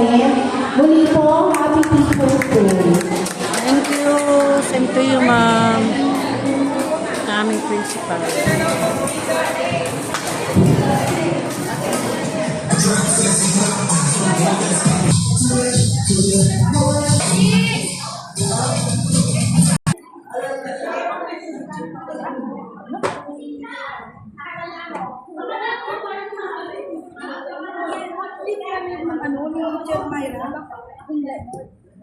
namin. Muli po, Happy Teacher's Day. Thank you. Same to you, ma'am. Aming principal.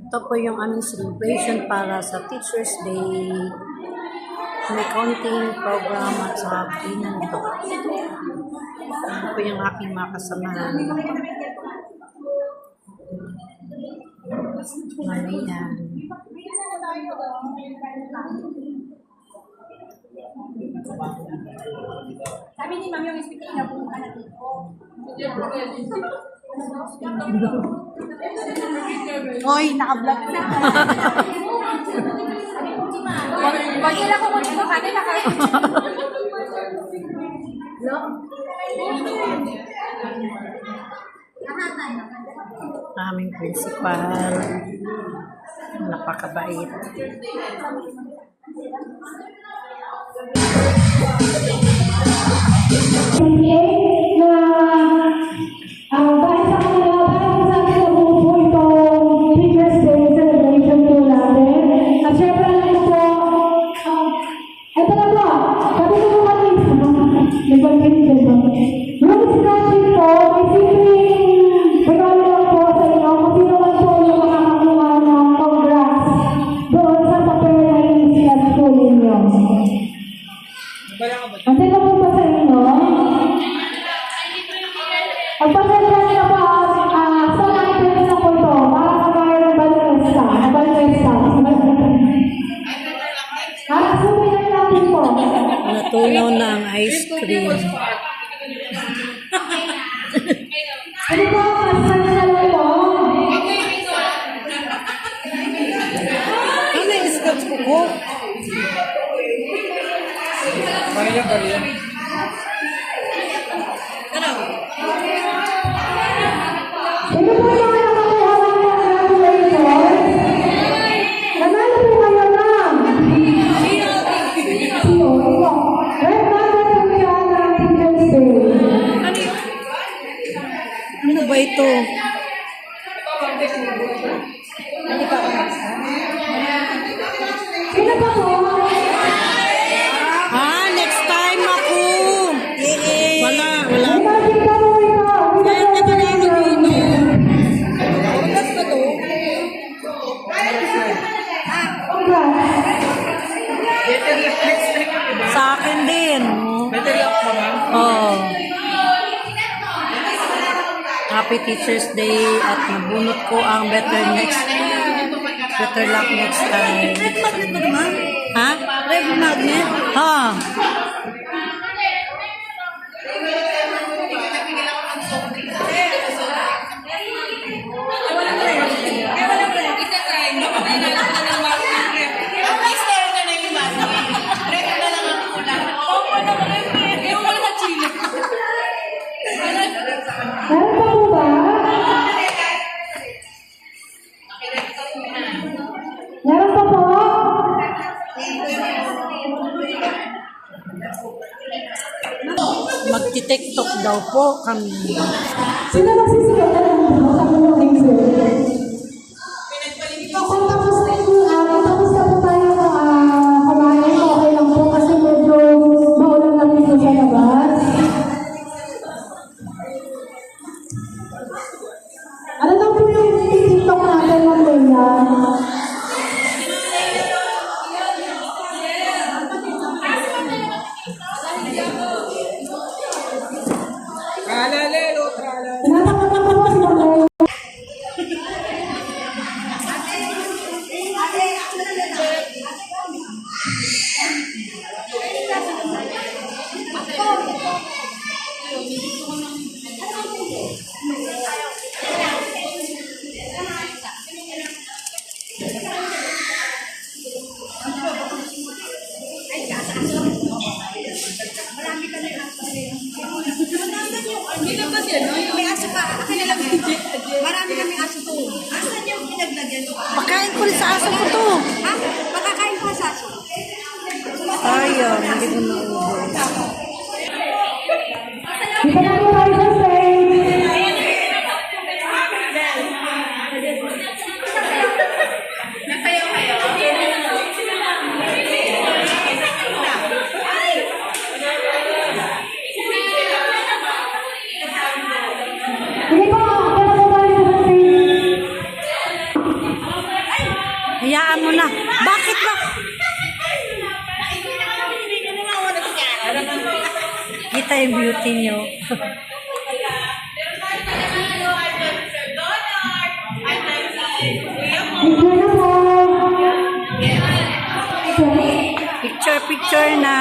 Ito po yung aming celebration para sa Teacher's Day. May counting program at sa cleaning ito. Ito po yung aking mga kasamahan. Mamihan. Sabi ni Ma'am yung speaking na po anak ko. Hoy, naka-vlog na. Pag kailan ko mo ka nila ka. aming principal. Napakabait. Sige nag-bagay ko ba? Yung scratching po, may simpleng ice cream. Ano po, pasensya na ito. Ano yung scotch ko? Sino po yung mga nakakuha Sino pa po? Ah, next time ako. Wala, wala. Imagine ka mo ito. Kaya ka ba na yung nabino? Congrats. Sa akin din. Oh. Happy Teacher's Day at nabunot ko ang better next better luck next time. Red magnet na naman? Ha? Red magnet? Ha. Meron Magti-tiktok daw po kami. Sino magsisigaw na lang po sa mga exit? Kung tapos na po, ah, kung tapos na po tayo ah, kumain, okay lang po kasi medyo maulan lang dito sa labas. Ano lang po yung TikTok natin mamaya? Hallelujah. Hayaan mo na. Bakit ba? Kita yung beauty nyo. Picture, picture na.